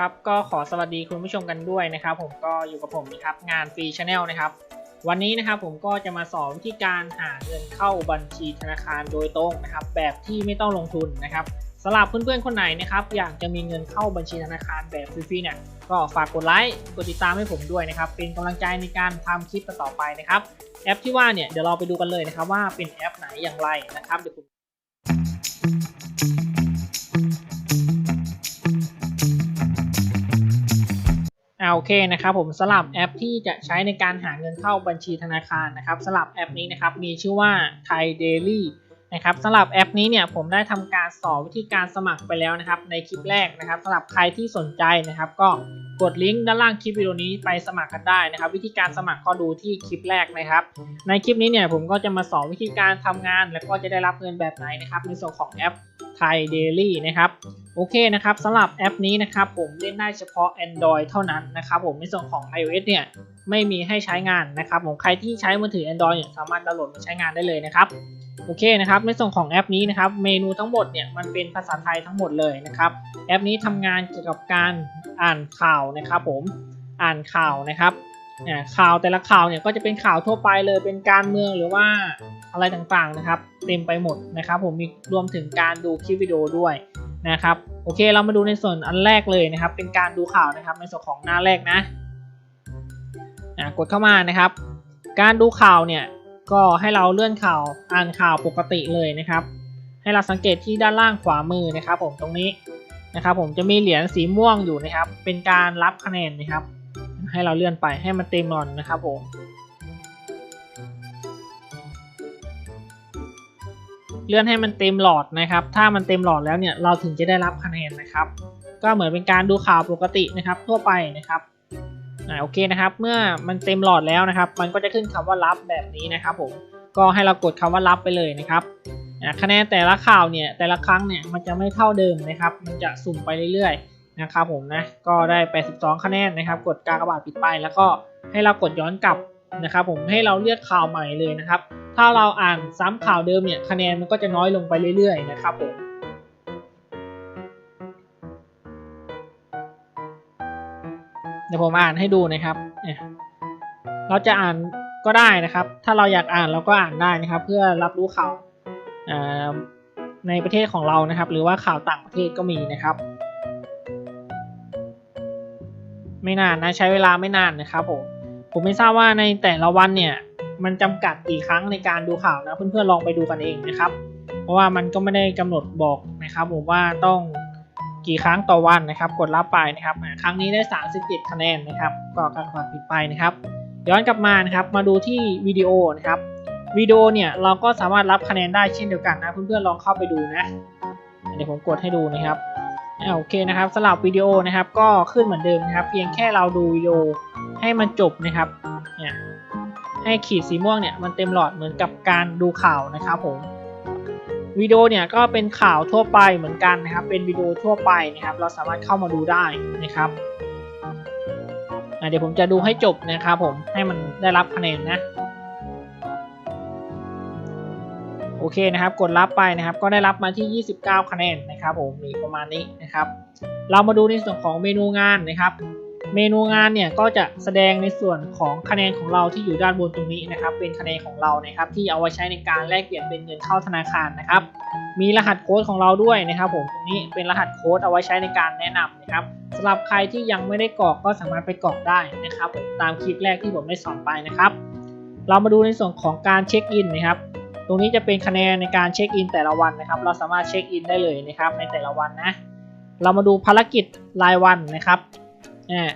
ครับก็ขอสวัสดีคุณผู้ชมกันด้วยนะครับ ผมก็อยู่กับผมนะครับงานฟรีชาแนลนะครับ วันนี้นะครับผมก็จะมาสอนวิธีการหาเงินเข้าบัญชีธนาคารโดยตรงนะครับ แบบที่ไม่ต้องลงทุนนะครับสำหรับเพื่อนๆคนไหนนะครับอยากจะมีเงินเข้าบัญชีธนาคารแบบฟรีๆเนี่ยก็ฝากกดไลค์กดติดตามให้ผมด้วยนะครับ เป็นกำลังใจในการทำคลิปต่อไปนะครับ แอปที่ว่าเนี่ยเดี๋ยวเราไปดูกันเลยนะครับว่าเป็นแอปไหนอย่างไรนะครับเดี๋ยวผม โอเคนะครับผมสลับแอปที่จะใช้ในการหาเงินเข้าบัญชีธนาคารนะครับสลับแอปนี้นะครับมีชื่อว่า Thai Daily นะครับสำหรับแอปนี้เนี่ยผมได้ทำการสอนวิธีการสมัครไปแล้วนะครับในคลิปแรกนะครับสำหรับใครที่สนใจนะครับ ก็กดลิงก์ด้านล่างคลิปวิดีโอนี้ไปสมัครกันได้นะครับ วิธีการสมัครก็ดูที่คลิปแรกนะครับ ในคลิปนี้เนี่ยผมก็จะมาสอนวิธีการทำงาน แล้วก็จะได้รับเงินแบบไหนนะครับในส่วนของแอป Thai Daily นะครับโอเคนะครับสำหรับแอปนี้นะครับผมเล่นได้เฉพาะ Android เท่านั้นนะครับผมในส่วนของ iOS เนี่ยไม่มีให้ใช้งานนะครับผมใครที่ใช้มือถือ Android เนี่ยสามารถดาวน์โหลดมาใช้งานได้เลยนะครับโอเคนะครับในส่วนของแอปนี้นะครับเมนูทั้งหมดเนี่ยมันเป็นภาษาไทยทั้งหมดเลยนะครับแอปนี้ทำงานเกี่ยวกับการอ่านข่าวนะครับผมอ่านข่าวนะครับอ่าข่าวแต่ละข่าวเนี่ยก็จะเป็นข่าวทั่วไปเลยเป็นการเมืองหรือว่าอะไรต่างๆนะครับ เต็มไปหมดนะครับ ผมมีรวมถึงการดูคลิปวิดีโอด้วยนะครับโอเคเรามาดูในส่วนอันแรกเลยนะครับ เป็นการดูข่าวนะครับในส่วนของหน้าแรกนะอ่ากดเข้ามานะครับ การดูข่าวเนี่ยก็ให้เราเลื่อนข่าวอ่านข่าวปกติเลยนะครับ ให้เราสังเกตที่ด้านล่างขวามือนะครับ ผมตรงนี้นะครับ ผมจะมีเหรียญสีม่วงอยู่นะครับ เป็นการรับคะแนนนะครับ ให้เราเลื่อนไปให้มันเต็มหน่อนนะครับผม เลื่อนให้มันเต็มหลอดนะครับ ถ้ามันเต็มหลอดแล้วเนี่ยเราถึงจะได้รับคะแนนนะครับ ก็เหมือนเป็นการดูข่าวปกตินะครับ ทั่วไปนะครับอ่าโอเคนะครับ เมื่อมันเต็มหลอดแล้วนะครับ มันก็จะขึ้นคำว่ารับแบบนี้นะครับผมก็ให้เรากดคำว่ารับไปเลยนะครับคะแนนแต่ละข่าวเนี่ยแต่ละครั้งเนี่ยมันจะไม่เท่าเดิมนะครับ มันจะสุ่มไปเรื่อยๆนะครับผมนะก็ได้ 82 คะแนนนะครับ กดกากบาทปิดไป แล้วก็ให้เรากดย้อนกลับนะครับ ผมให้เราเลือกข่าวใหม่เลยนะครับ ถ้าเราอ่านซ้ำข่าวเดิมเนี่ยคะแนนมันก็จะน้อยลงไปเรื่อยๆนะครับผมเดี๋ยวผมอ่านให้ดูนะครับเนี่ยเราจะอ่านก็ได้นะครับ ถ้าเราอยากอ่านเราก็อ่านได้นะครับ เพื่อรับรู้ข่าวในประเทศของเรานะครับ หรือว่าข่าวต่างประเทศก็มีนะครับ ไม่นานนะใช้เวลาไม่นานนะครับผมผมไม่ทราบว่าในแต่ละวันเนี่ย มันจำกัดกี่ครั้งในการดูข่าวนะเพื่อนๆลองไปดูกันเองนะครับ เพราะว่ามันก็ไม่ได้กำหนดบอกนะครับผมว่าต้องกี่ครั้งต่อวันนะครับ กดรับไปนะครับครั้งนี้ได้ 37 คะแนนนะครับก็การผ่านผิดไปนะครับ ย้อนกลับมานะครับ มาดูที่วิดีโอนะครับวิดีโอเนี่ยเราก็สามารถรับคะแนนได้เช่นเดียวกันนะ เพื่อนๆลองเข้าไปดูนะเดี๋ยวผมกดให้ดูนะครับโอเคนะครับสำหรับวิดีโอนะครับก็ขึ้นเหมือนเดิมนะครับ เพียงแค่เราดูวิดีโอให้มันจบนะครับเนี่ย ให้ขีดสีม่วงเนี่ยมันเต็มหลอดเหมือนกับการดูข่าวนะครับผมวิดีโอเนี่ยก็เป็นข่าวทั่วไปเหมือนกันนะครับ เป็นวิดีโอทั่วไปนะครับ เราสามารถเข้ามาดูได้นะครับเดี๋ยวผมจะดูให้จบนะครับผมให้มันได้รับคะแนนนะโอเคนะครับกดรับไปนะครับ ก็ได้รับมาที่ 29 คะแนนนะครับผมมีประมาณนี้นะครับ เรามาดูในส่วนของเมนูงานนะครับ เมนูงานเนี่ยก็จะแสดงในส่วนของคะแนนของเราที่อยู่ด้านบนตรงนี้นะครับ เป็นคะแนนของเรานะครับ ที่เอาไว้ใช้ในการแลกเปลี่ยนเป็นเงินเข้าธนาคารนะครับ มีรหัสโค้ดของเราด้วยนะครับ ผมตรงนี้เป็นรหัสโค้ดเอาไว้ใช้ในการแนะนำนะครับสำหรับใครที่ยังไม่ได้กรอกก็สามารถไปกรอกได้นะครับผมตามคลิปแรกที่ผมได้สอนไปนะครับ เรามาดูในส่วนของการเช็คอินนะครับตรงนี้จะเป็นคะแนนในการเช็คอินแต่ละวันนะครับ เราสามารถเช็คอินได้เลยนะครับในแต่ละวันนะ เรามาดูภารกิจรายวันนะครับ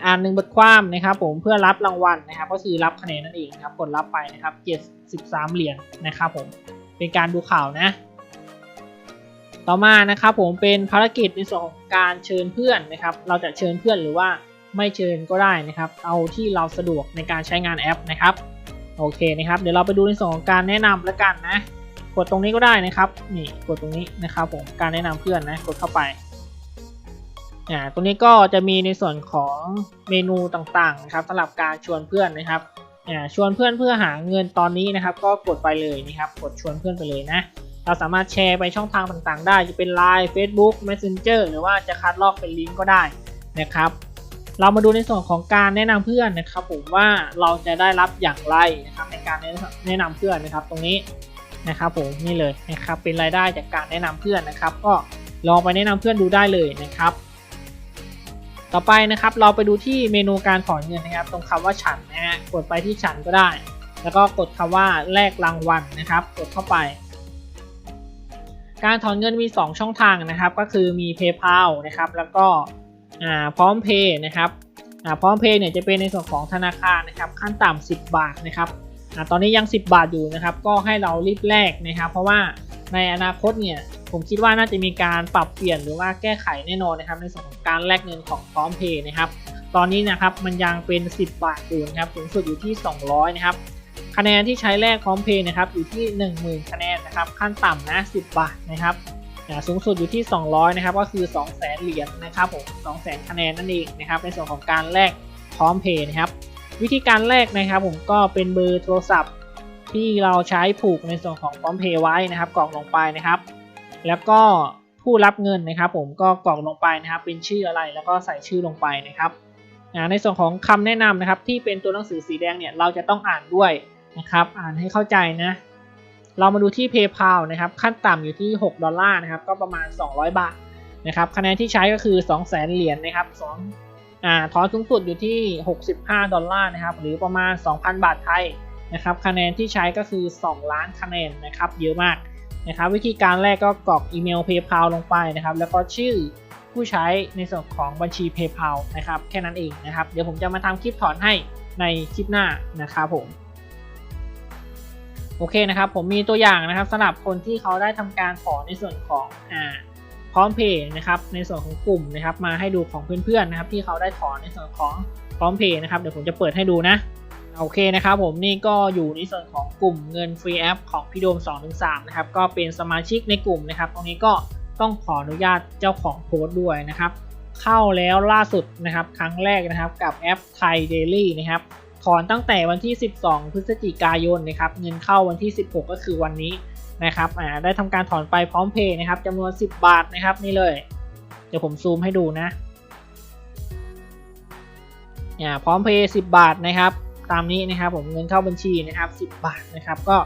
อ่านหนึ่งบทความนะครับผมเพื่อรับรางวัลนะครับ ก็คือรับคะแนนนั่นเองนะครับกดรับไปนะครับ73เหรียญนะครับผมเป็นการดูข่าวนะ ต่อมานะครับผมเป็นภารกิจในส่วนของการเชิญเพื่อนนะครับ เราจะเชิญเพื่อนหรือว่าไม่เชิญก็ได้นะครับ เอาที่เราสะดวกในการใช้งานแอปนะครับโอเคนะครับ เดี๋ยวเราไปดูในส่วนของการแนะนำแล้วกันนะ กดตรงนี้ก็ได้นะครับ นี่กดตรงนี้นะครับผมการแนะนำเพื่อนนะกดเข้าไป อ่าตรงนี้ก็จะมีในส่วนของเมนูต่างๆนะครับสำหรับการชวนเพื่อนนะครับอ่าชวนเพื่อนเพื่อหาเงินตอนนี้นะครับ ก็กดไปเลยนะครับ กดชวนเพื่อนไปเลยนะ เราสามารถแชร์ไปช่องทางต่างๆ ได้จะเป็น Line Facebook Messenger หรือว่าจะคัดลอกเป็นลิงก์ก็ได้นะครับ เรามาดูในส่วนของการแนะนำเพื่อนนะครับ ผมว่าเราจะได้รับอย่างไรนะครับในการแนะนำเพื่อนนะครับ ตรงนี้นะครับ ผมนี่เลยนะครับเป็นรายได้จากการแนะนำเพื่อนนะครับ ก็ลองไปแนะนำเพื่อนดูได้เลยนะครับ ต่อไปนะครับเราไปดูที่เมนูการถอนเงินนะครับ ตรงคำว่าฉันนะฮะกดไปที่ฉันก็ได้ แล้วก็กดคำว่าแลกรางวัลนะครับ กดเข้าไป การถอนเงินมี 2 ช่องทางนะครับ ก็คือมี PayPal นะครับ แล้วก็พร้อมเพย์นะครับพร้อมเพย์เนี่ยจะเป็นในส่วนของธนาคารนะครับ ขั้นต่ำ10 บาทนะครับอตอนนี้ยัง 10 บาทอยู่นะครับ ก็ให้เรารีบแลกนะครับ เพราะว่าในอนาคตเนี่ย ผมคิดว่าน่าจะมีการปรับเปลี่ยนหรือว่าแก้ไขแน่นอนนะครับ ในส่วนของการแลกเงินของพร้อมเพย์นะครับ ตอนนี้นะครับมันยังเป็น 10 บาทอยู่นะครับสูงสุดอยู่ที่ 200 นะครับ คะแนนที่ใช้แลกพร้อมเพย์นะครับอยู่ที่ 10,000 คะแนนนะครับ ขั้นต่ำนะ 10 บาทนะครับสูงสุดอยู่ที่ 200 นะครับ ก็คือ 200,000 เหรียญนะครับผม200,000 คะแนนนั่นเองนะครับในส่วนของการแลกพร้อมเพย์นะครับ วิธีการแลกนะครับ ผมก็เป็นเบอร์โทรศัพท์ที่เราใช้ผูกในส่วนของพร้อมเพย์ไว้นะครับกรอกลงไปนะครับ แล้วก็ผู้รับเงินนะครับ ผมก็กรอกลงไปนะครับ เป็นชื่ออะไรแล้วก็ใส่ชื่อลงไปนะครับในส่วนของคำแนะนำนะครับ ที่เป็นตัวหนังสือสีแดงเนี่ยเราจะต้องอ่านด้วยนะครับ อ่านให้เข้าใจนะ เรามาดูที่ PayPal นะครับ ขั้นต่ำอยู่ที่ 6 ดอลลาร์นะครับ ก็ประมาณ 200 บาทนะครับคะแนนที่ใช้ก็คือ 200,000เหรียญนะครับ2อ่าถอนสูงสุดอยู่ที่ 65 ดอลลาร์นะครับ หรือประมาณ 2,000 บาทไทยนะครับ คะแนนที่ใช้ก็คือ 2 ล้านคะแนนนะครับ เยอะมาก นะครับวิธีการแรกก็กรอกอีเมล PayPal ลงไปนะครับ แล้วก็ชื่อผู้ใช้ในส่วนของบัญชี PayPal นะครับแค่นั้นเองนะครับ เดี๋ยวผมจะมาทำคลิปถอนให้ในคลิปหน้านะครับผมโอเคนะครับผมมีตัวอย่างนะครับสำหรับคนที่เขาได้ทำการถอนในส่วนของอ่าพร้อมเพย์นะครับในส่วนของกลุ่มนะครับมาให้ดูของเพื่อนๆนะครับที่เขาได้ถอนในส่วนของพร้อมเพย์นะครับเดี๋ยวผมจะเปิดให้ดูนะ โอเคนะครับผมนี่ก็อยู่ในส่วนของกลุ่มเงินฟรีแอปของพี่โดม2-3นะครับก็เป็นสมาชิกในกลุ่มนะครับ ตรงนี้ก็ต้องขออนุญาตเจ้าของโพสต์ด้วยนะครับ เข้าแล้วล่าสุดนะครับครั้งแรกนะครับกับแอปไทยเดลี่นะครับถอนตั้งแต่วันที่ 12 พฤศจิกายนนะครับเงินเข้าวันที่ 16 ก็คือวันนี้นะครับอ่าได้ทำการถอนไปพร้อมเพย์นะครับจำนวน 10 บาทนะครับนี่เลย เดี๋ยวผมซูมให้ดูนะอ่าพร้อมเพย์10 บาทนะครับ ตามนี้นะครับผมเงินเข้าบัญชีนะครับ 10 บาทนะครับ ก็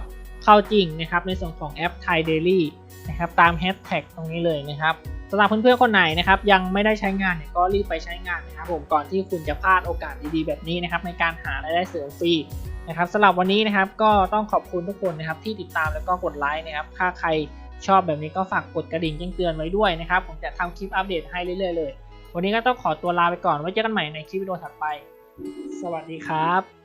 เข้าจริงนะครับในส่วนของแอปไทยเดลี่นะครับตามแฮชแท็กตรงนี้เลยนะครับสำหรับเพื่อนๆคนไหนนะครับยังไม่ได้ใช้งานเนี่ยก็รีบไปใช้งานนะครับผมก่อนที่คุณจะพลาดโอกาสดีๆแบบนี้นะครับในการหารายได้เสริมฟรีนะครับสำหรับวันนี้นะครับก็ต้องขอบคุณทุกคนนะครับที่ติดตามแล้วก็กดไลค์นะครับถ้าใครชอบแบบนี้ก็ฝากกดกระดิ่งแจ้งเตือนไว้ด้วยนะครับผมจะทำคลิปอัปเดตให้เรื่อยๆเลย วันนี้ก็ต้องขอตัวลาไปก่อนไว้เจอกันใหม่ในคลิปวิดีโอถัดไป สวัสดีครับ